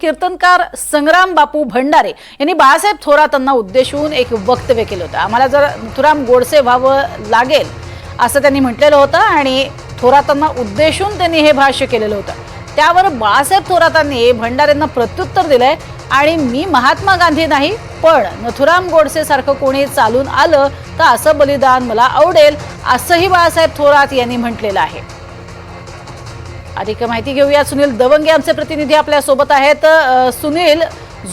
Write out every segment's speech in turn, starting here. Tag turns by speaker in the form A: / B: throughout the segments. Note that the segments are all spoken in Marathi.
A: कीर्तनकार संग्राम बापू भंडारे यांनी बाळासाहेब थोरातांना उद्देशून एक वक्तव्य केलं होतं. आम्हाला जर नथुराम गोडसे व्हावं लागेल असं त्यांनी म्हटलेलं होतं आणि थोरातांना उद्देशून त्यांनी हे भाष्य केलेलं होतं. त्यावर बाळासाहेब थोरातांनी भंडारेंना प्रत्युत्तर दिलंय आणि मी महात्मा गांधी नाही पण नथुराम गोडसे सारखं कोणी चालून आलं तर असं बलिदान मला आवडेल असंही बाळासाहेब थोरात यांनी म्हटलेलं आहे. अधिक माहिती घेऊया. सुनील दवंगे आमचे प्रतिनिधी आपल्यासोबत आहेत. सुनील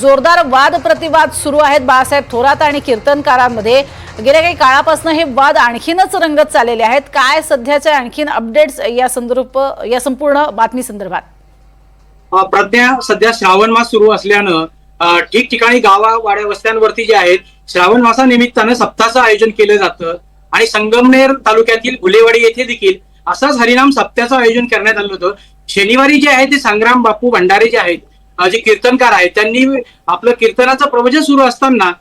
A: जोरदार वाद प्रतिवाद सुरू आहेत बाळासाहेब थोरात आणि कीर्तनकारांमध्ये. गेल्या काही काळापासून हे वाद आणखीनच रंगत चाललेले आहेत. काय सध्याचे आणखीन अपडेट्स या संदर्भ या संपूर्ण बातमी संदर्भात?
B: प्रज्ञा सध्या श्रावण मास सुरू असल्यानं ठिकठिकाणी गावा वाड्या वस्त्यांवरती जे आहेत श्रावण मासानिमित्तानं सप्ताहाचं आयोजन केलं जातं. आणि संगमनेर तालुक्यातील भुलेवाडी येथे देखील असाच हरिनाम सप्त्याचं आयोजन करण्यात आलं होतं. शनिवारी जे आहे ते संग्राम बापू भंडारे जे आहेत जे कीर्तनकार आहेत त्यांनी आपलं कीर्तनाचं प्रवचन सुरू असताना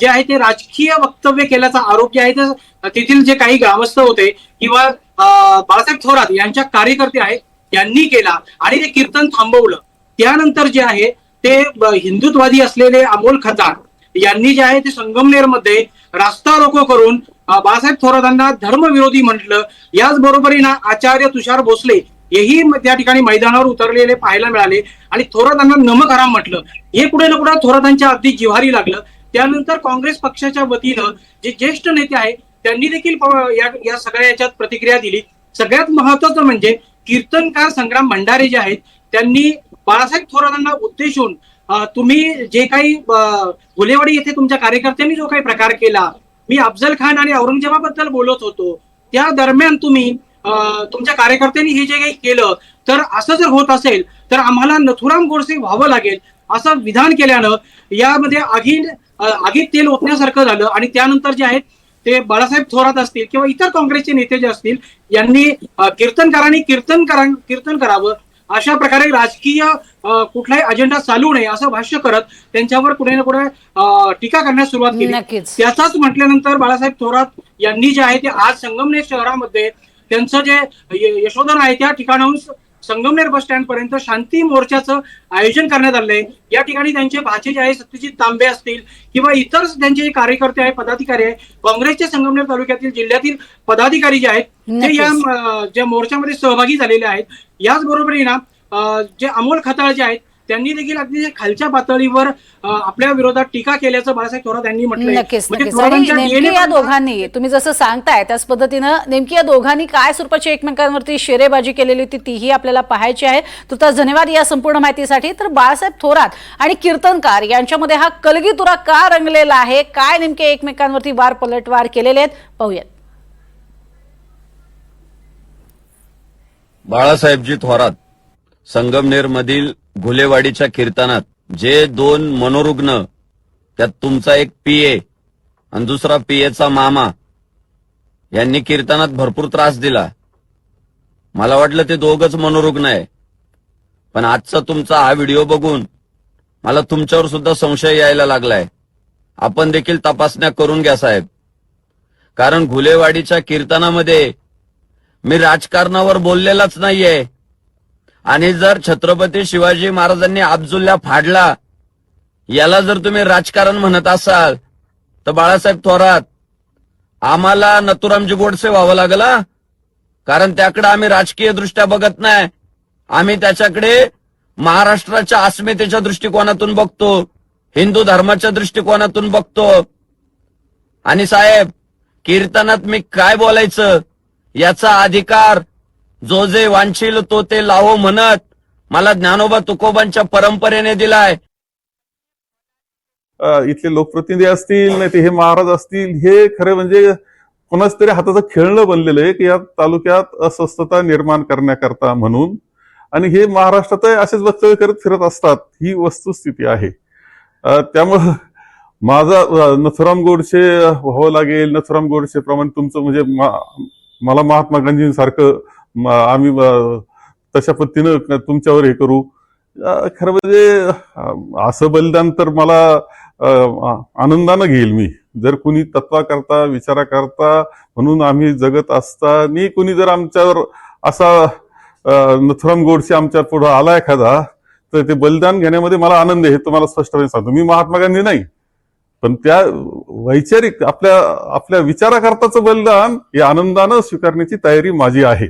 B: जे आहे ते राजकीय वक्तव्य केल्याचा आरोप जे आहे ते तेथील जे काही ग्रामस्थ होते किंवा बाळासाहेब थोरात यांच्या कार्यकर्ते आहेत यांनी केला आणि ते कीर्तन थांबवलं. त्यानंतर जे आहे ते हिंदुत्ववादी असलेले अमोल खतार यांनी जे आहे ते संगमनेरमध्ये रास्ता रोको करून बाळासाहेब थोरातांना धर्मविरोधी म्हटलं. याचबरोबरीनं आचार्य तुषार भोसले हेही त्या ठिकाणी मैदानावर उतरलेले पाहायला मिळाले. आणि थोरातांना नमकराम म्हटलं. हे कुठे ना कुठे थोरातांच्या अगदी जिव्हारी लागलं. त्यानंतर काँग्रेस पक्षाच्या वतीनं जे ज्येष्ठ नेते आहेत त्यांनी देखील या सगळ्या याच्यात प्रतिक्रिया दिली. सगळ्यात महत्वाचं म्हणजे कीर्तनकार संग्राम भंडारे जे आहेत त्यांनी बाळासाहेब थोरातांना उद्देशून तुम्ही जे काही गुलेवाडी येथे तुमच्या कार्यकर्त्यांनी जो काही प्रकार केला मी अफजल खान आणि औरंगजेबाबद्दल बोलत होतो. त्या दरम्यान तुम्ही तुमच्या कार्यकर्त्यांनी हे जे काही केलं तर असं जर होत असेल तर आम्हाला नथुराम गोडसे व्हावं लागेल असं विधान केल्यानं यामध्ये आगी आगीत तेल ओतण्यासारखं झालं आणि त्यानंतर जे आहेत ते बाळासाहेब थोरात असतील किंवा इतर काँग्रेसचे नेते जे असतील यांनी कीर्तनकारांनी कीर्तन करा कीर्तन करावं अशा प्रकारे राजकीय कुठलाही अजेंडा चालू नये असं भाष्य करत त्यांच्यावर कुठे ना कुठे टीका करण्यास सुरुवात केली. त्याचाच म्हटल्यानंतर बाळासाहेब थोरात यांनी जे आहे ते आज संगमनेर शहरामध्ये त्यांचं जे यशोधन आहे त्या ठिकाणाहून संगमनेर बस स्टँड पर्यंत शांती मोर्चाचं आयोजन करण्यात आलंय. या ठिकाणी त्यांचे भाचे जे आहे सत्यजित तांबे असतील किंवा इतर त्यांचे जे कार्यकर्ते आहेत पदाधिकारी आहेत काँग्रेसचे संगमनेर तालुक्यातील जिल्ह्यातील पदाधिकारी जे आहेत ते या ज्या मोर्चामध्ये सहभागी झालेले आहेत याचबरोबरीनं जे अमोल खताळ जे आहेत त्यांनी देखील अगदी खालच्या पातळीवर आपल्या विरोधात टीका केल्याचं बाळासाहेब थोरात यांनी म्हटलंय.
A: नक्कीच
B: म्हणजे
A: नेमकी या दोघांनी तुम्ही जसं सांगताय त्याच पद्धतीनं नेमकी या दोघांनी काय स्वरूपाची एकमेकांवरती शेरेबाजी केलेली होती तीही आपल्याला पाहायची आहे. तुर्तास धन्यवाद या संपूर्ण माहितीसाठी. तर बाळासाहेब थोरात आणि कीर्तनकार यांच्यामध्ये हा कलगीतुरा का रंगलेला आहे? काय नेमके एकमेकांवरती वार पलटवार केलेले आहेत? पाहूयात.
C: बाळासाहेबजी थोरात संगमनेरमधील घुलेवाडीच्या कीर्तनात जे दोन मनोरुग्ण त्यात तुमचा एक पीए आणि दुसरा पीएचा मामा यांनी कीर्तनात भरपूर त्रास दिला. मला वाटलं ते दोघच मनोरुग्ण आहे. पण आजचा तुमचा हा व्हिडिओ बघून मला तुमच्यावर सुद्धा संशय यायला लागलाय. आपण देखील तपासण्या करून घ्या साहेब. कारण घुलेवाडीच्या कीर्तनामध्ये मी राजकारणावर बोललेलाच नाहीये. आणि जर छत्रपती शिवाजी महाराजांनी अब्जुल्ला फाडला याला जर तुम्ही राजकारण म्हणत असाल तर बाळासाहेब थोरात आम्हाला नथुरामजी गोडसे व्हावं लागला. कारण त्याकडे आम्ही राजकीय दृष्ट्या बघत नाही. आम्ही त्याच्याकडे महाराष्ट्राच्या अस्मितेच्या दृष्टिकोनातून बघतो हिंदू धर्माच्या दृष्टिकोनातून बघतो. आणि साहेब कीर्तनात मी काय बोलायचं याचा अधिकार जो जे वांछील तो ते लावो म्हणत. मला ज्ञानोबा तुकोबांच्या परंपरेने दिलाय.
D: इथले लोकप्रतिनिधी असतील नाही ते हे महाराज असतील हे खरे म्हणजे कोणाच तरी हाताचं खेळणं बनलेलं आहे की या तालुक्यात अस्वस्थता निर्माण करण्याकरता म्हणून. आणि हे महाराष्ट्रात असेच वक्तव्य करत फिरत असतात ही वस्तुस्थिती आहे. त्यामुळं माझा नथुराम गोडसे व्हावं लागेल. नथुराम गोडसे प्रमाण तुमचं म्हणजे मा- मला महात्मा गांधींसारखं आम्ही तशा पद्धतीनं तुमच्यावर हे करू. खरं म्हणजे असं बलिदान तर मला आनंदानं घेईल मी. जर कुणी तत्त्वा करता विचारा करता म्हणून आम्ही जगत असतानी कुणी जर आमच्यावर असा नथुराम गोडसे आमच्या पुढे आला एखादा तर ते बलिदान घेण्यामध्ये मला आनंद आहे हे तुम्हाला स्पष्टपणे सांगतो. मी महात्मा गांधी नाही. पण त्या वैचारिक आपल्या आपल्या विचाराकरताचं बलिदान हे आनंदानं स्वीकारण्याची तयारी माझी आहे.